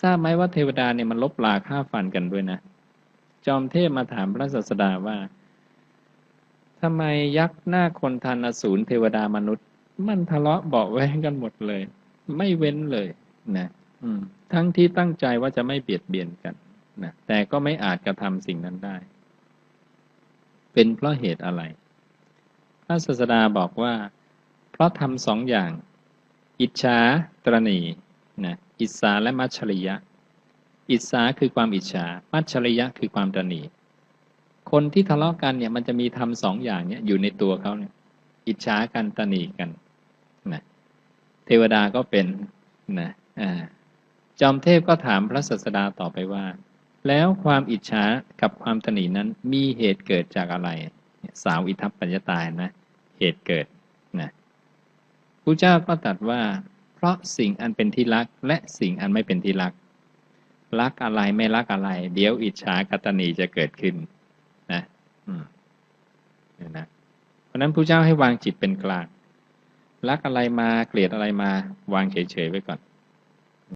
ทราบไหมว่าเทวดาเนี่ยมันลบลาฆ่าฟันกันด้วยนะ จอมเทพมาถามพระศาสดาว่าทำไมยักษ์หน้าคนทันอสูรเทวดามนุษย์ มันทะเลาะเบาแวงกันหมดเลย ไม่เว้นเลยนะทั้งที่ตั้งใจว่าจะไม่เบียดเบียนกันนะแต่ก็ไม่อาจกระทำสิ่งนั้นได้ เป็นเพราะเหตุอะไร พระศาสดาบอกว่า เพราะทำสองอย่าง อิจฉาตรณี นะอิสาและมัชริยะ อิสาคือความอิจฉา มัชริยะคือความตรณีคนที่ทะเลาะกันเนี่ยมันจะมีทำสองอย่างเนี่ยอยู่ในตัวเขาเนี่ย อิจฉากันตรณีกันนะเทวดาก็เป็นนะอ่าจอมเทพก็ถามพระศาสดาต่อไปว่า แล้วความอิจฉากับความตนีนั้นมีเหตุเกิดจากอะไร สาวอิทัปปัญญตายนะ เหตุเกิดนะพระเจ้าก็ตรัสว่า เพราะสิ่งอันเป็นที่รักและสิ่งอันไม่เป็นที่รัก รักอะไรไม่รักอะไร เดี๋ยวอิจฉากตนีจะเกิดขึ้นนะอืมเนี่ยนะเพราะนั้นพระเจ้าให้วางจิตเป็นกลางรักอะไรมาเกลียดอะไรมา วางเฉยๆไว้ก่อน